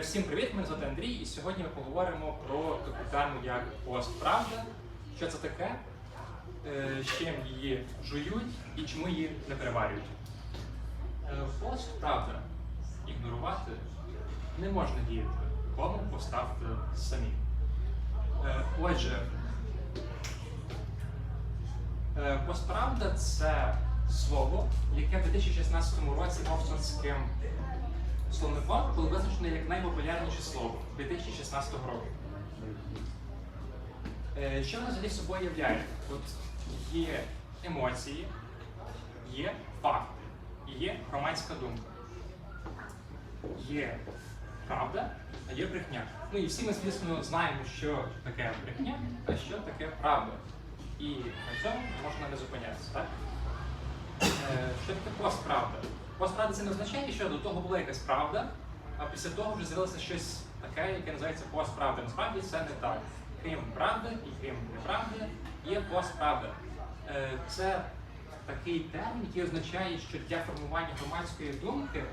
Всім привіт, мене звати Андрій, і сьогодні ми поговоримо про таку тему як постправда, що це таке, е, з чим її жують і чому її не переварюють. Е, Постправда ігнорувати не можна діяти, кому поставте самі. Е, Отже, постправда це слово, яке в 2016 році Оксфордським словником було визначено як найпопулярніше слово 2016 року. Е, Що воно взагалі собою являє? От є емоції, є факти, є громадська думка. Є правда, а є брехня. Ну і всі ми, звісно, знаємо, що таке брехня, а що таке правда. І на цьому можна не зупинятися, так? Е, Що таке постправда? Постправда це не означає, що до того була якась правда, а після того вже з'явилося щось таке, яке називається постправда. Насправді це не так. Крім правди і крім неправди, є постправда. Е, Це такий термін, який означає, що для формування громадської думки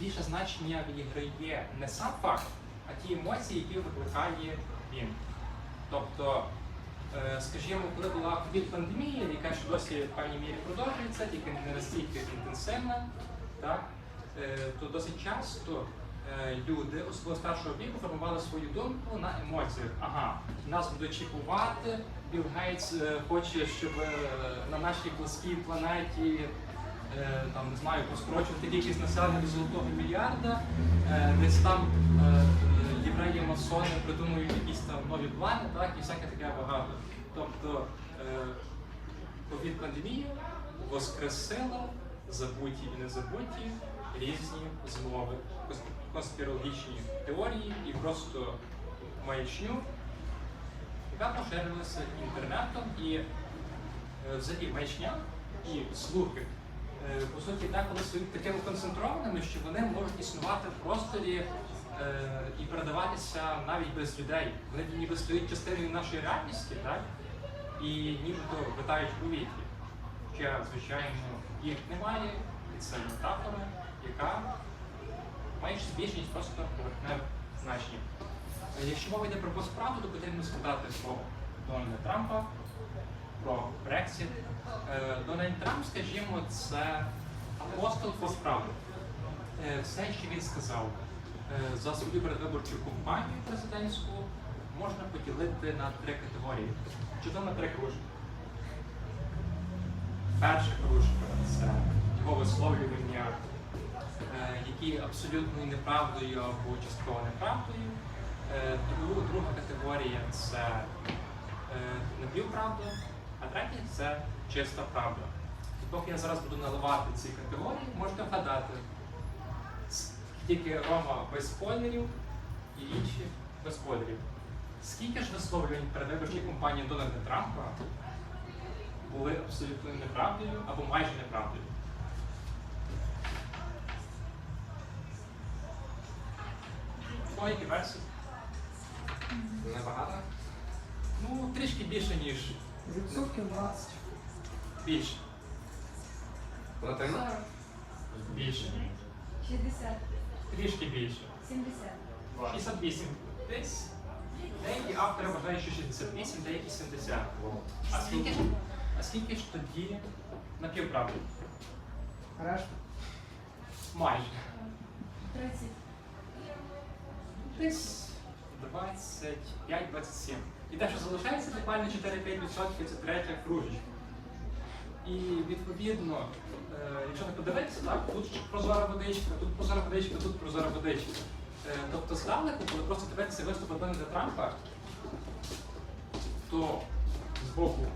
більше значення відіграє не сам факт, а ті емоції, які викликає він. Тобто, Е, скажімо, коли була ковід-пандемія, яка ще досі в певній мірі продовжується, тільки не настільки інтенсивна, так, е, то досить часто е, люди, особливо старшого віку, формували свою думку на емоціях. Ага, нас будуть чіпувати, Білл Гейтс е, хоче, щоб на нашій плоскій планеті там, не знаю, поскорочувати кількість населення до золотого мільярда, десь там євреї масони придумують якісь там нові плани, так, і всяке таке багато. Тобто ковід-пандемія воскресила забуті і незабуті різні змови, конспірологічні теорії і просто маячню, яка поширилася інтернетом і е, взагалі маячня і слухи е, по суті деколи стають такими концентрованими, що вони можуть існувати в просторі е, і передаватися навіть без людей. Вони ніби стають частиною нашої реальності, так? І нібито витають у повітрі. Хоча, звичайно, їх немає, і це метафора, яка має щось просто поверхневе значення. Е, Якщо мова йде про постправду, то потрібно згадати про Дональда Трампа, про Брексіт. Е, Дональд Трамп, скажімо, це апостол постправди. Е, Все, що він сказав за свою передвиборчу кампанію президентську, можна поділити на три категорії. Чи то на три кружки. Перша кружка це його висловлювання, е, які абсолютною неправдою або частково неправдою. Е, Друга категорія це е, напівправда, а третя це чиста правда. І поки я зараз буду наливати ці категорії, можете вгадати. Тільки Рома без спойлерів і інші без спойлерів. Скільки ж висловлювань передвиборчої кампанії Дональда Трампа були абсолютною неправдою або майже неправдою? Хто які версії? Небагато? Ну, трішки більше, ніж Відсотків 20. більше. Латина? Більше. 60, Трішки більше. 70. 68. Десь. Деякі автори вважають, що 68, деякі 70. А скільки а скільки ж тоді напівправди? Решта. Майже. 30. Десь 25-27. І те, що залишається буквально 4-5% це третя кружечка. І відповідно, е, якщо не подивитися, так, тут прозора водичка, тут прозора водичка, тут прозора водичка. Е, тобто здалеку, коли просто дивитися виступи Дональда Трампа, то збоку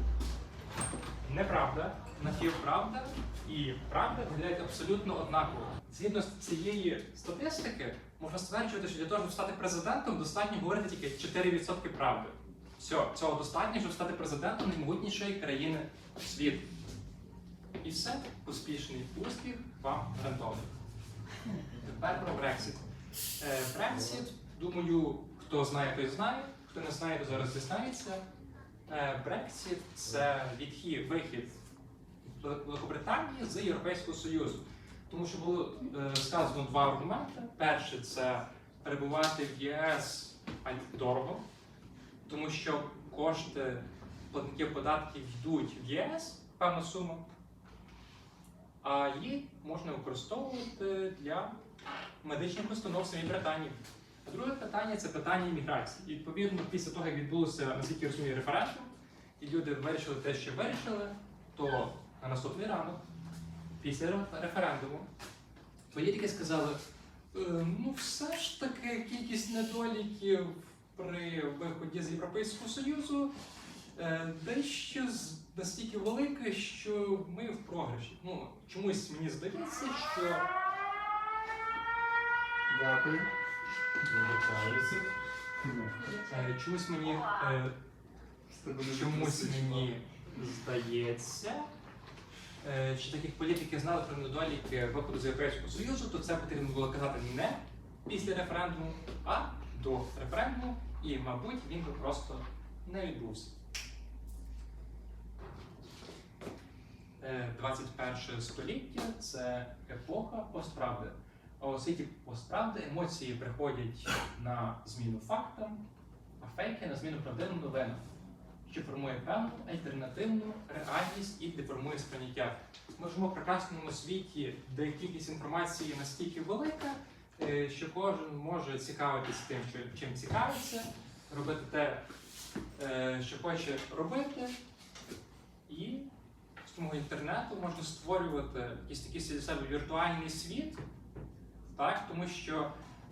неправда, напівправда і правда виглядають абсолютно однаково. Згідно з цієї статистики, можна стверджувати, що для того, щоб стати президентом, достатньо говорити тільки 4% правди. Все, цього достатньо, щоб стати президентом наймогутнішої країни світу. І все, успішний успіх вам гарантований. Тепер про Брексит. Е, Брексит, думаю, хто знає, той знає, хто не знає, то зараз дізнається. Е, Брексит це відхід, вихід Великобританії з Європейського Союзу. Тому що було е, сказано два аргументи. Перший це перебувати в ЄС дорого, тому що кошти платників податків йдуть в ЄС певна сума, а її можна використовувати для медичних установ самій Британії. Друге питання це питання імміграції. І відповідно, після того, як відбулося, наскільки розумію, референдум, і люди вирішили те, що вирішили, то на наступний ранок, після референдуму, політики сказали, «Е, ну все ж таки кількість недоліків при виході з Європейського Союзу е, дещо настільки велика, що ми в програші. Ну, чомусь мені здається, що Дякую. е, чомусь мені е, чомусь мені здається, е, що таких політиків знали про недоліки виходу з Європейського Союзу, то це потрібно було казати не після референдуму, а до референдуму, і, мабуть, він би просто не відбувся. Е, 21 століття це епоха постправди. Світі постправди емоції приходять на зміну фактам, а фейки на зміну правдивим новинам, що формує певну альтернативну реальність і деформує сприйняття. Ми живемо в прекрасному світі, де кількість інформації настільки велика, е, що кожен може цікавитися тим, чим цікавиться, робити те, е, що хоче робити, і з допомогою інтернету можна створювати якийсь такий для себе віртуальний світ, так? тому що,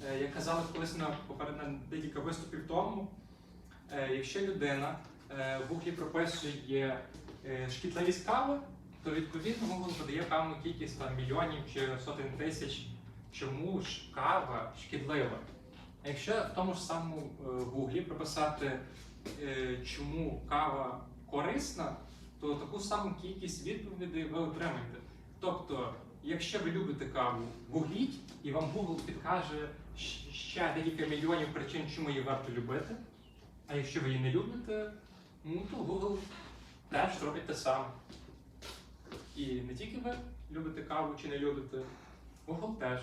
е, як казали колись на попередньо декілька виступів тому, е, якщо людина е, в гуглі прописує шкідливість кави, то відповідно Google подає певну кількість там, мільйонів чи сотень тисяч, чому ж кава шкідлива. А якщо в тому ж самому гуглі прописати, чому кава корисна, то таку саму кількість відповідей ви отримаєте. Тобто, якщо ви любите каву, гугліть, і вам Google підкаже ще декілька мільйонів причин, чому її варто любити. А якщо ви її не любите, ну то Google теж робить те саме. І не тільки ви любите каву чи не любите, Google теж.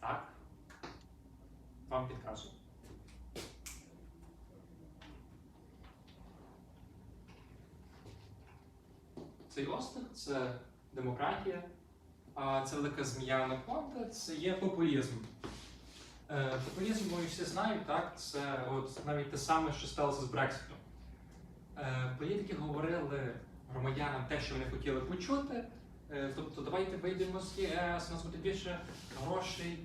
Так. Вам підказує. Цей острів це демократія, це велика змія анаконда, це є популізм. Е, популізм, ми всі знають, так, це от навіть те саме, що сталося з Брекситом. Е, політики говорили громадянам те, що вони хотіли почути. Е, тобто, давайте вийдемо з ЄС, у нас буде більше грошей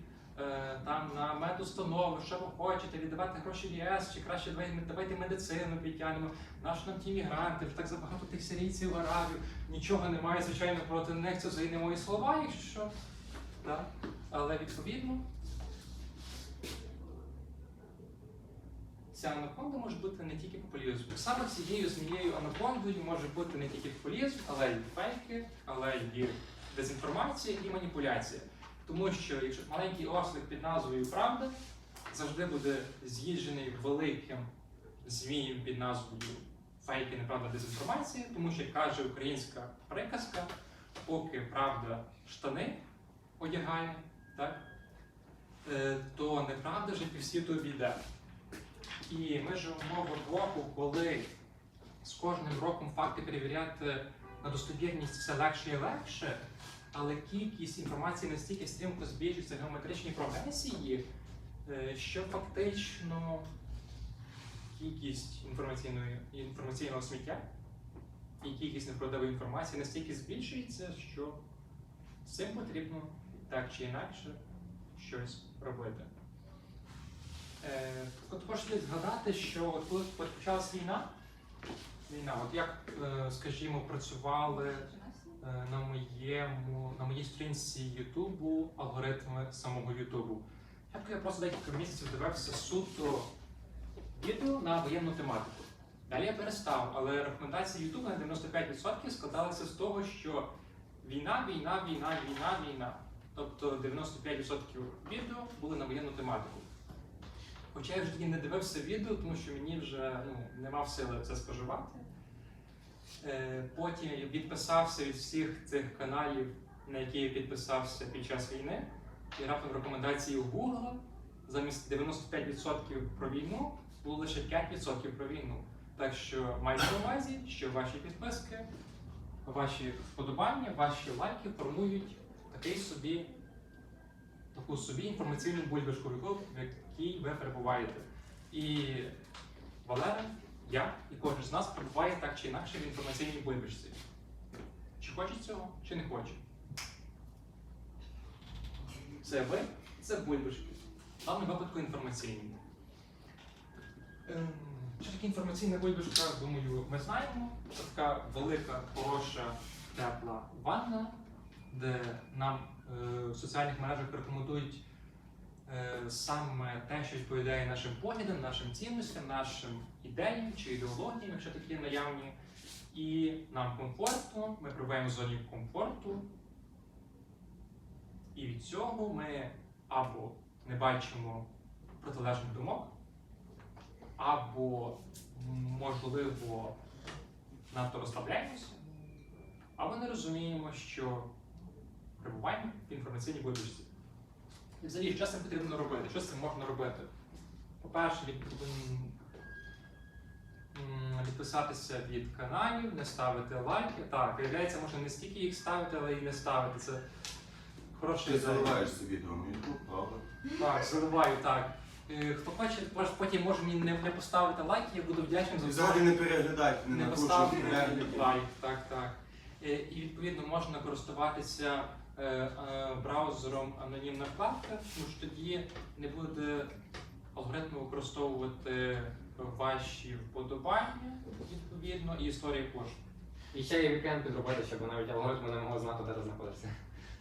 там на медустанови, що ви хочете, віддавати гроші в ЄС, чи краще давайте, медицину підтягнемо. Наш нам ті мігранти, так забагато тих сирійців, арабів. Нічого немає, звичайно, проти них це взагалі мої слова, якщо що. Так? Але відповідно. Ця анаконда може бути не тільки популізм. Саме цією змією анакондою може бути не тільки популізм, але й фейки, але й дезінформація і маніпуляція. Тому що якщо маленький ослик під назвою Правда завжди буде з'їжджений великим змієм під назвою фейки, неправда, дезінформація, тому що каже українська приказка, поки правда штани одягає, так, е, то неправда вже півсвіту обійде. І ми живемо в епоху, коли з кожним роком факти перевіряти на достовірність все легше і легше, але кількість інформації настільки стрімко збільшується в геометричній прогресії, е, що фактично кількість інформаційної, інформаційного сміття і кількість неправдивої інформації настільки збільшується, що з цим потрібно так чи інакше щось робити. Е, також згадати, що от коли почалась війна, війна, от як, е, скажімо, працювали на моєму на моїй сторінці Ютубу алгоритми самого Ютубу. Я просто декілька місяців дивився суто відео на воєнну тематику. Далі я перестав, але рекомендації Ютуба на 95% складалися з того, що війна, війна, війна, війна, війна. Тобто 95% відео були на воєнну тематику. Хоча я вже тоді не дивився відео, тому що мені вже ну, не мав сили це споживати. Е, Потім відписався від всіх цих каналів, на які я підписався під час війни, і раптом рекомендації у Google замість 95% про війну було лише 5% про війну. Так що майте на увазі, що ваші підписки, ваші вподобання, ваші лайки формують такий собі, таку собі інформаційну бульбашку, в якій ви перебуваєте. І Валера, я і кожен з нас перебуває так чи інакше в інформаційній бульбашці. Чи хоче цього, чи не хоче. Це ви, це бульбашки. В даному випадку інформаційні. Ем, Що таке інформаційна бульбашка, думаю, ми знаємо. Це така велика, хороша, тепла ванна, де нам е, в соціальних мережах рекомендують саме те, що відповідає нашим поглядам, нашим цінностям, нашим ідеям чи ідеологіям, якщо такі наявні. І нам комфортно, ми перебуваємо в зоні комфорту. І від цього ми або не бачимо протилежних думок, або, можливо, надто розслабляємося, або не розуміємо, що перебуваємо в інформаційній вибірці. І взагалі, що з цим потрібно робити? Що з цим можна робити? По-перше, відписатися від каналів, не ставити лайки. Так, виявляється, можна не стільки їх ставити, але й не ставити. Це хороша Ти заливаєш це відео на YouTube, правда? Так, заливаю, так. Е, Хто хоче, потім може мені не, не поставити лайк, я буду вдячним за І все. взагалі не переглядай, не Не поставити лайк, так, так. Е, І відповідно можна користуватися браузером анонімна вкладка, тому що тоді не буде алгоритм використовувати ваші вподобання, відповідно, і історії пошуку. І ще є VPN підробити, щоб навіть алгоритми не могли знати, де ти знаходишся.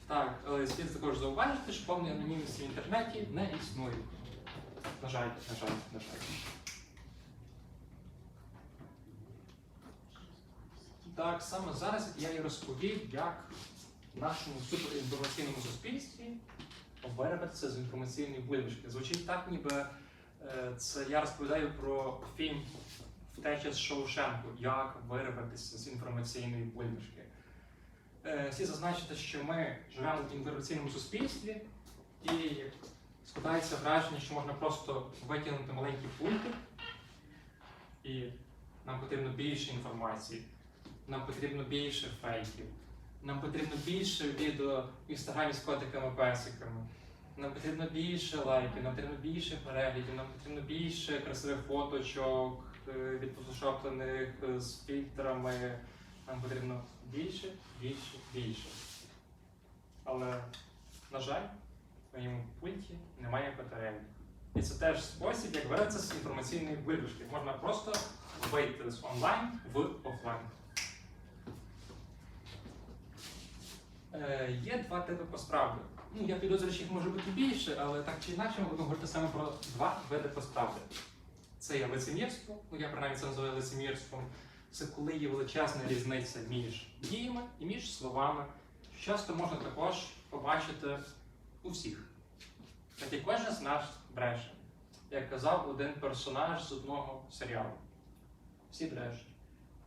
Так, але слід також зауважити, що повної анонімності в інтернеті не існує. На жаль, на жаль, на жаль. Так, саме зараз я і розповів, як нашому суперінформаційному суспільстві виробитися з інформаційної бульбашки. Звучить так, ніби е, це я розповідаю про фільм Втеча з Шоушенку, як виробитися з інформаційної бульбашки. Е, Всі зазначити, що ми живемо в інформаційному суспільстві і складається враження, що можна просто витягнути маленький пультик, і нам потрібно більше інформації, нам потрібно більше фейків, нам потрібно більше відео в інстаграмі з котиками песиками. Нам потрібно більше лайків, нам потрібно більше переглядів, нам потрібно більше красивих фоточок, е, відфотошоплених е, з фільтрами. Нам потрібно більше, більше, більше. Але, на жаль, в моєму пульті немає батареї. І це теж спосіб, як вирватися з інформаційної бульбашки. Можна просто вийти з онлайн в офлайн. Є два типи посправди. Ну, я підозрюю, що їх може бути більше, але так чи інакше ми будемо говорити саме про два види посправди. Це є лицемірство, ну я принаймні це називаю лицемірством. Це коли є величезна різниця між діями і між словами. Часто можна також побачити у всіх. Так як кожен з нас бреше, як казав один персонаж з одного серіалу. Всі брешуть.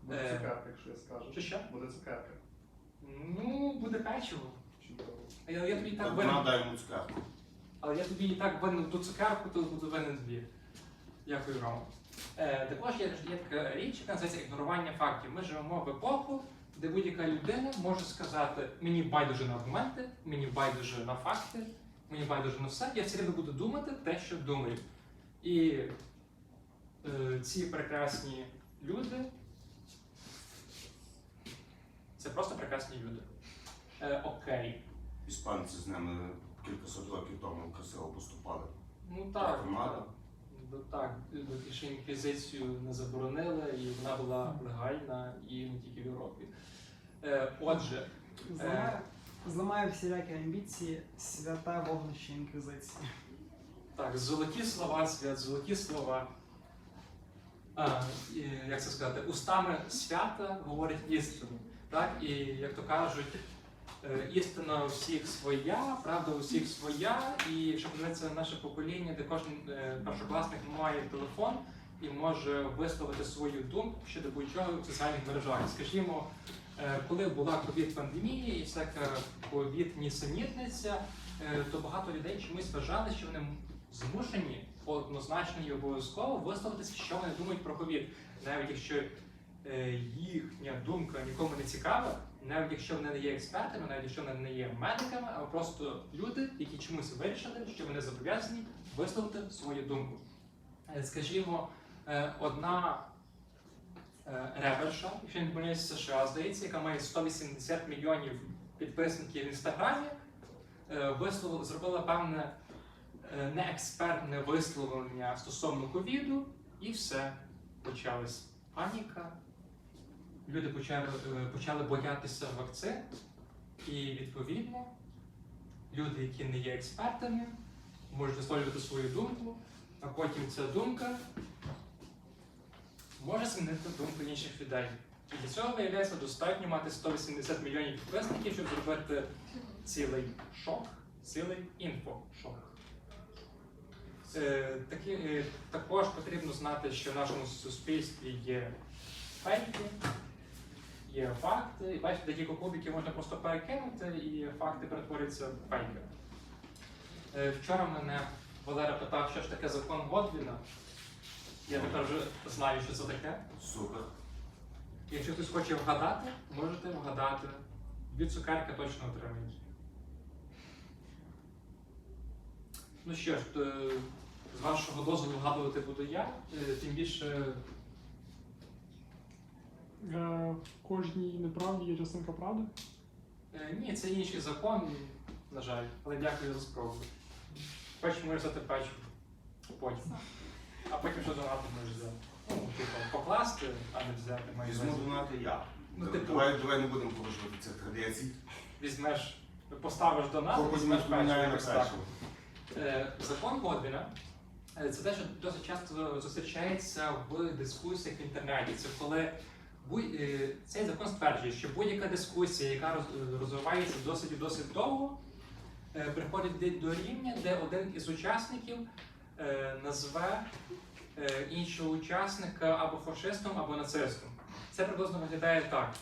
Буде Е, цукерка, якщо я скажу. Що що? Буде цукерка. Ну, буде печиво. Чудово. А Я, я тобі і так винен. надай йому цукерку. Але я тобі і так винен ту цукерку, то буду винен дві. Дякую, Рома. Е, також є, є така річ, яка називається ігнорування фактів. Ми живемо в епоху, де будь-яка людина може сказати: мені байдуже на аргументи, мені байдуже на факти, мені байдуже на все. Я все рівно буду думати те, що думаю. І е, ці прекрасні люди. Це просто прекрасні люди. Е, окей. Іспанці з ними кількасот років тому красиво поступали. Ну так. Громада. так. Ну, Так, більше інквізицію не заборонили, і вона була легальна і не тільки в Європі. Е, отже, Зламає, зламає всілякі амбіції свята вогнище інквізиції. так, золоті слова, свят, золоті слова. А, і, як це сказати, устами свята говорить істину. Так? І як то кажуть, е, істина у всіх своя, правда у всіх своя. І якщо подивитися на наше покоління, де кожен е, першокласник має телефон і може висловити свою думку щодо будь-чого в соціальних мережах. Скажімо, е, коли була ковід-пандемія і всяка ковід-нісенітниця, е, то багато людей чомусь вважали, що вони змушені однозначно і обов'язково висловитися, що вони думають про ковід, навіть якщо їхня думка нікому не цікава, навіть якщо вони не є експертами, навіть якщо вони не є медиками, а просто люди, які чомусь вирішили, що вони зобов'язані висловити свою думку. Е, Скажімо, е, одна е, реперша, якщо не помиляюсь, США, здається, яка має 180 мільйонів підписників в інстаграмі, е, висловила, зробила певне е, неекспертне висловлення стосовно ковіду, і все. Почалась паніка. Люди почали, е, почали боятися вакцин, і відповідно люди, які не є експертами, можуть висловлювати свою думку, а потім ця думка може змінити думку інших людей. І для цього виявляється достатньо мати 180 мільйонів підписників, щоб зробити цілий шок, цілий інфошок. Е, такі, е, також потрібно знати, що в нашому суспільстві є фейки, є факти. І бачите, такі кубики можна просто перекинути, і факти перетворюються в фейки. Е, вчора мене Валера питав, що ж таке закон Годвіна. Я тепер вже знаю, що це таке. Супер. Якщо хтось хоче вгадати, можете вгадати. Дві цукерки точно отримаєте. Ну що ж, то, з вашого дозволу вгадувати буду я. Е, Тим більше Е, В кожній неправді є частинка правди. Е, Ні, це інший закон, на жаль, але дякую за спробу. Хоч можеш взяти печку потім. А потім що донати можеш взяти. Ну, типу, покласти, а не взяти маю Візьму донати я. Ну, Да- типу- Давай, давай не будемо порушувати цих традицій. Візьмеш, поставиш донат, Потім візьмеш печку. якось так. Е, Закон Годвіна е, це те, що досить часто зустрічається в дискусіях в інтернеті. Це коли е, цей закон стверджує, що будь-яка дискусія, яка розвивається досить і досить довго, е, приходить до рівня, де один із учасників е, назве е, іншого учасника або фашистом, або нацистом. Це приблизно виглядає так.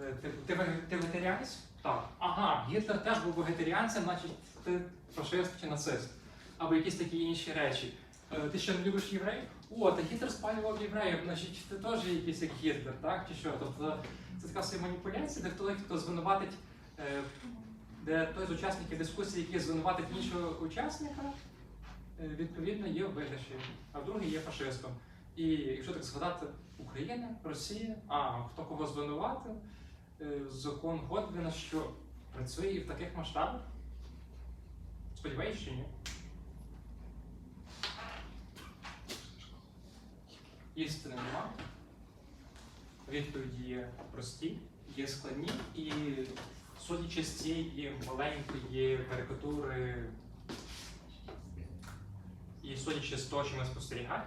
Е, Ти, ти, ти вегетаріанець? Так. Ага, Гітлер теж був вегетаріанцем, значить ти фашист чи нацист. Або якісь такі інші речі. Е, Ти що не любиш євреїв? О, та Гітлер спалював євреїв, значить ти теж якийсь як Гітлер, так? Чи що? Тобто це така собі маніпуляція, де хто, хто звинуватить, е, де той з учасників дискусії, який звинуватить іншого учасника, е, відповідно є виграші, а другий є фашистом. І якщо так згадати Україна, Росія, а хто кого звинуватив, е, закон Годвіна, що працює і в таких масштабах? Сподіваюсь, що ні. Істини нема. Відповіді є прості, є складні, і судячи з цієї маленької карикатури, і судячи з того, що ми спостерігаємо,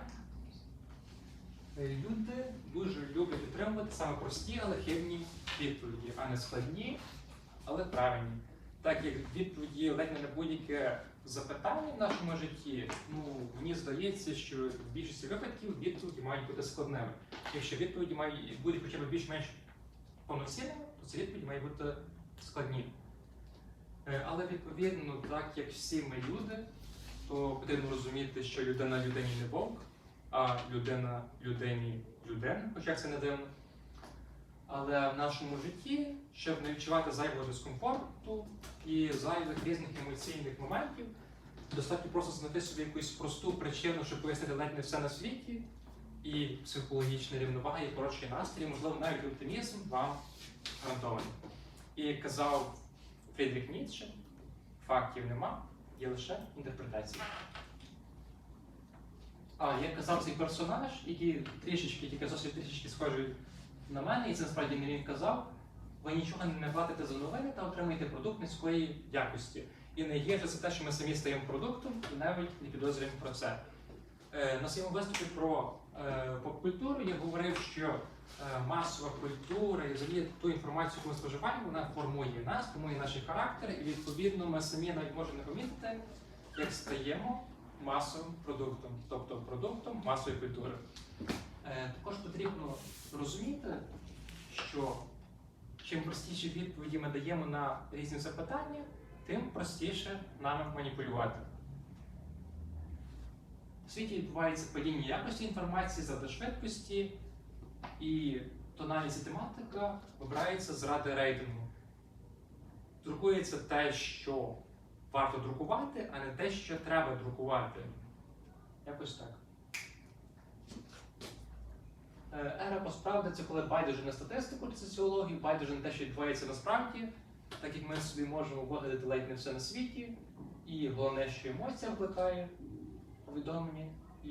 люди дуже люблять отримувати саме прості, але хибні відповіді, а не складні, але правильні. Так як відповіді ледь не на будь-яке запитання в нашому житті, ну мені здається, що в більшості випадків відповіді мають бути складними. Якщо відповіді мають бути хоча б більш-менш повноцінними, то ці відповіді мають бути складні. Е, Але відповідно, так як всі ми люди, то потрібно розуміти, що людина людині не вовк, а людина людині людина, хоча це не дивно. Але в нашому житті, щоб не відчувати зайвого дискомфорту і зайвих різних емоційних моментів, достатньо просто знайти собі якусь просту причину, щоб пояснити ледь не все на світі, і психологічна рівновага, і хороший настрій, можливо, навіть оптимізм вам гарантований. І як казав Фрідріх Ніцше, фактів нема, є лише інтерпретації. А як казав цей персонаж, який трішечки, тільки зовсім трішечки схожий на мене, і це насправді не він казав, ви нічого не платите за новини та отримуєте продукт низької якості. І найгірше це те, що ми самі стаємо продуктом і навіть не підозрюємо про це. Е, на своєму виступі про е, поп-культуру я говорив, що е, масова культура і взагалі ту інформацію, яку ми споживаємо, вона формує нас, формує наші характери, і відповідно ми самі навіть можемо не помітити, як стаємо масовим продуктом, тобто продуктом масової культури. Е, також потрібно розуміти, що чим простіші відповіді ми даємо на різні запитання, тим простіше нами маніпулювати. в світі відбувається падіння якості інформації заради швидкості, і тональність і тематика вибирається заради рейтингу. Друкується те, що варто друкувати, а не те, що треба друкувати. Якось так. Е, Ера посправді це коли байдуже на статистику чи соціологію, байдуже на те, що відбувається насправді, так як ми собі можемо вигадати ледь не все на світі, і головне, що емоція викликає повідомлення і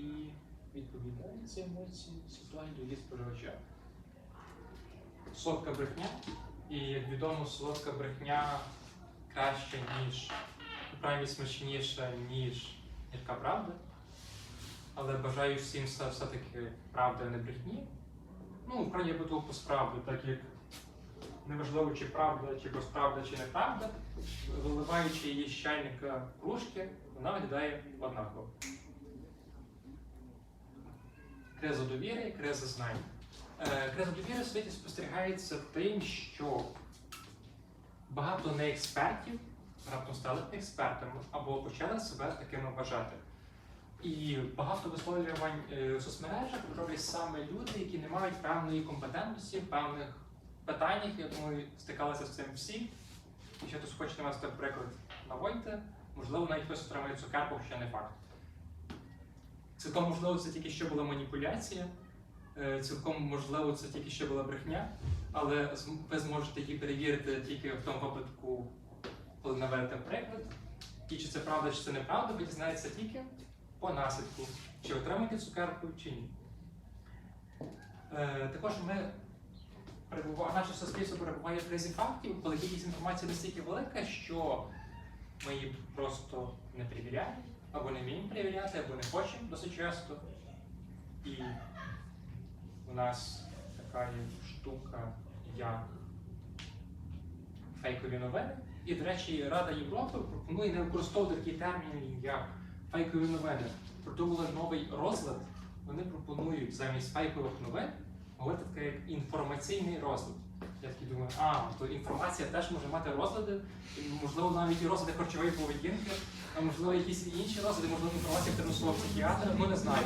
відповідає ці емоції сексуальні до її споживача. Солодка брехня, і як відомо, солодка брехня краще, ніж, принаймні смачніша, ніж гірка правда. Але бажаю всім все- все-таки правди, а не брехні. Ну, в крайній випадку справді, так як неважливо, чи правда, чи безправда, чи неправда, виливаючи її з чайника кружки, вона виглядає однаково. Криза довіри, криза знань. Е, Криза довіри в світі спостерігається тим, що багато неекспертів раптом стали експертами або почали себе такими вважати. І багато висловлювань е, в соцмережах роблять саме люди, які не мають певної компетентності в певних питаннях. Я думаю, стикалися з цим всі. Якщо хтось хоче навести приклад, наводьте. Можливо, навіть хтось отримає цукерку, ще не факт. Цілком можливо, це тільки що була маніпуляція, е, цілком можливо, це тільки що була брехня, але ви зможете її перевірити тільки в тому випадку, коли наведете приклад. І чи це правда, чи це неправда, ви дізнаєтеся тільки по наслідку, чи отримаєте цукерку, чи ні. Е, також ми перебува- наше суспільство перебуває в кризі фактів, коли кількість інформації настільки велика, що ми її просто не перевіряємо, або не вміємо перевіряти, або не хочемо досить часто. І у нас така штука, як фейкові новини. І, до речі, Рада Європи пропонує не використовувати такі терміни, як фейкові новини. Придумали новий розлад. Вони пропонують замість фейкових новин говорити таке як інформаційний розлад. Я такий думаю, а, то інформація теж може мати розлади, можливо, навіть і розлади харчової поведінки, а можливо, якісь інші розлади, можливо, інформація примусового психіатра, ну не знаю.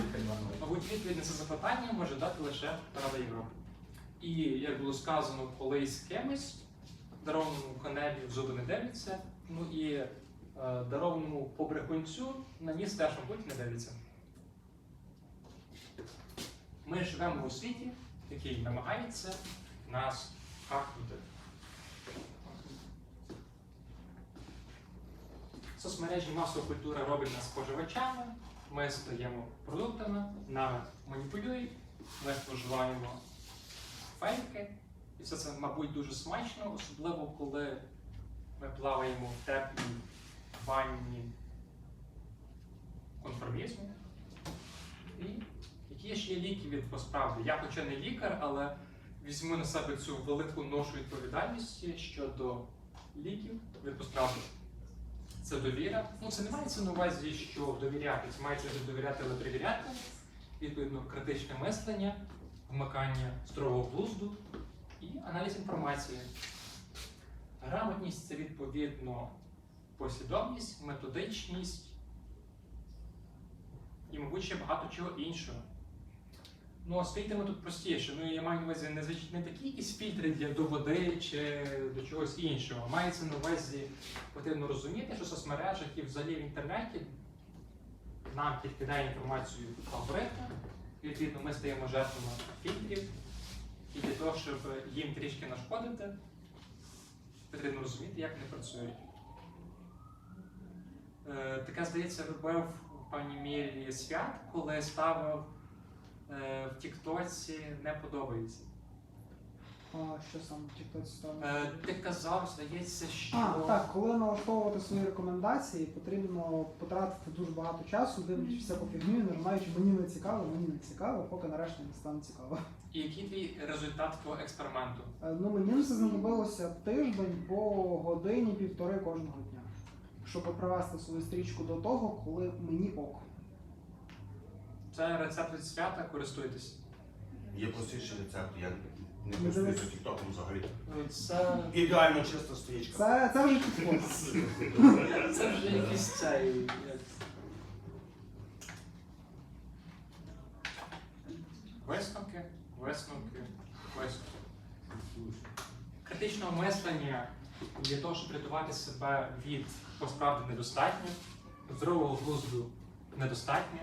Мабуть, відповідь на це запитання може дати лише Рада Європи. І як було сказано колись кимось, дарованому коневі в зуби не дивляться, ну і дарованому побрехунцю на ніс теж, мабуть, не дивляться. Ми живемо у світі, який намагається нас хакнути. Соцмережі масової культури роблять нас споживачами, ми стаємо продуктами, нами маніпулюють, ми споживаємо фейки. І все це, мабуть, дуже смачно, особливо коли ми плаваємо в теплій ванні конформізму. І які ж є ліки від посправди? Я хоча не лікар, але візьму на себе цю велику ношу відповідальності щодо ліків від посправди. Це довіра. Ну, це не мається на увазі, що довіряти. Це мається довіряти, але перевіряти. Відповідно, критичне мислення, вмикання здорового глузду і аналіз інформації. Грамотність це відповідно послідовність, методичність і, мабуть, ще багато чого іншого. Ну, а з фільтрами тут простіше. Ну, я маю на увазі не, такі якісь фільтри для до води чи до чогось іншого. Мається на увазі потрібно розуміти, що в соцмережах і взагалі в інтернеті нам підкидає інформацію алгоритм, і відповідно ми стаємо жертвами фільтрів. І для того, щоб їм трішки нашкодити, потрібно розуміти, як вони працюють. Е, таке, здається, робив в пані Мірі свят, коли ставив е, в Тіктоці не подобається. А що саме в TikTok ставити? Е, ти казав, здається, що. А, так, коли налаштовувати свої рекомендації, потрібно потратити дуже багато часу, дивлячись всяку фігню, нажимаючи мені не цікаво, мені не цікаво, поки нарешті не стане цікаво. І який твій результат твого експерименту? Ну мені це знадобилося тиждень по годині півтори кожного дня, щоб привести свою стрічку до того, коли мені ок. Це рецепт від свята, користуйтесь. Є простіший рецепт, я не Ну, користуюся тіктоком взагалі. Е, Це, Ідеально чиста стрічка. Це, це вже підход. це вже якийсь цей. як- Висновки, висновки, висновки. Критичного мислення для того, щоб рятувати себе від посправди недостатньо, здорового глузду недостатньо,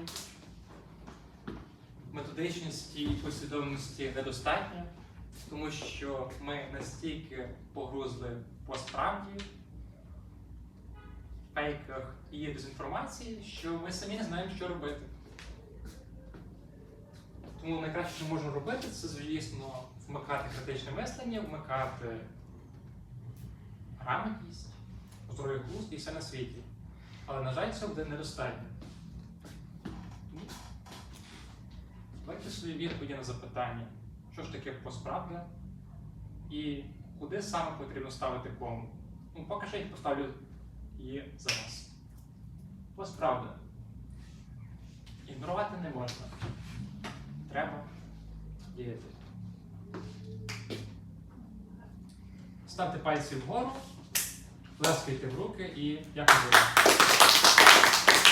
методичності і послідовності недостатньо, тому що ми настільки погрузли по справді, фейках і дезінформації, що ми самі не знаємо, що робити. Тому найкраще, що можна робити, це, звісно, вмикати критичне мислення, вмикати грамотність, здоровий глузд і все на світі. Але, на жаль, цього буде недостатньо. Дайте собі відповіді на запитання, що ж таке посправда і куди саме потрібно ставити кому. Ну, поки що я їх поставлю її за вас. Посправда. Ігнорувати не можна. Треба діяти. Ставте пальці вгору, плескайте в руки і дякую.